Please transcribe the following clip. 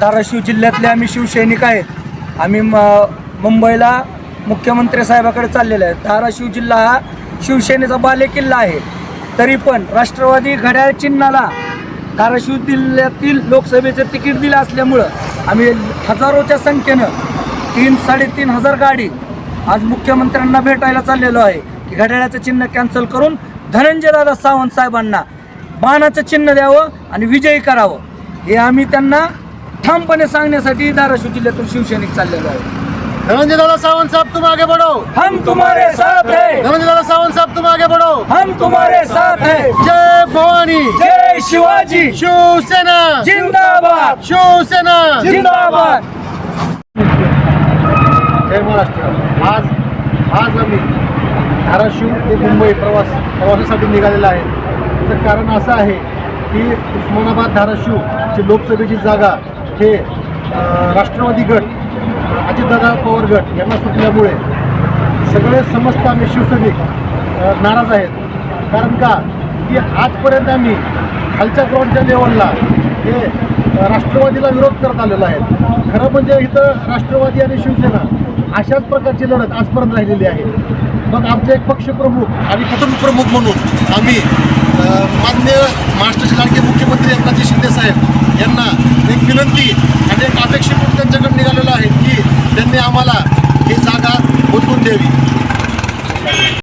धाराशिव जिल्ह्यातले आम्ही शिवसैनिक आहेत. आम्ही म- मुंबईला मुख्यमंत्री साहेबाकडे चाललेलो आहे. धाराशिव जिल्हा हा शिवसेनेचा बालेकिल्ला आहे. तरी पण राष्ट्रवादी घड्याळ चिन्हाला धाराशिव जिल्ह्यातील लोकसभेचं तिकीट दिलं असल्यामुळं आम्ही हजारोच्या संख्येनं तीन साडेतीन हजार गाडी आज मुख्यमंत्र्यांना भेटायला चाललेलो आहे की घड्याळाचं चिन्ह कॅन्सल करून धनंजयदादा सावंत साहेबांना बाणाचं चिन्ह द्यावं आणि विजयी करावं. हे आम्ही त्यांना ठामपणे सांगण्यासाठी धाराशिव जिल्ह्यातून शिवसैनिक चाललेलो आहे. धनंजय दादा सावंत साहब तुम आगे बढ़ो हम तुम्हारे साथ है. धनंजय दादा सावंत साहब तुम आगे बढ़ो हम तुम्हारे साथ है. जय भवानी. जय शिवाजी. शिवसेना. जिंदाबाद. शिवसेना. जिंदाबाद. जय महाराष्ट्र. आज आज आम्ही धाराशिव ते मुंबई प्रवास प्रवासासाठी निघालेला आहे. त्याचं कारण असं आहे की उस्मानाबाद धाराशिवची लोकसभेची जागा हे राष्ट्रवादी गट अजितदादा पवार गट यांना सुटल्यामुळे सगळे समस्त आम्ही शिवसैनिक नाराज आहेत. कारण का? की आजपर्यंत आम्ही खालच्या ग्राउंडच्या लेवलला हे राष्ट्रवादीला विरोध करत आलेला आहे खरं म्हणजे इथं राष्ट्रवादी आणि शिवसेना अशाच प्रकारची लढत आजपर्यंत राहिलेली आहे. मग आमचे एक पक्षप्रमुख आणि कुटुंबप्रमुख म्हणून आम्ही मान्य महाराष्ट्राचे लाडके मुख्यमंत्री एकनाथजी शिंदेसाहेब यांना एक विनंती आणि एक अपेक्षेपूर्ण त्यांच्याकडे निघालेलं आहे की त्यांनी आम्हाला ही जागा बदलून द्यावी.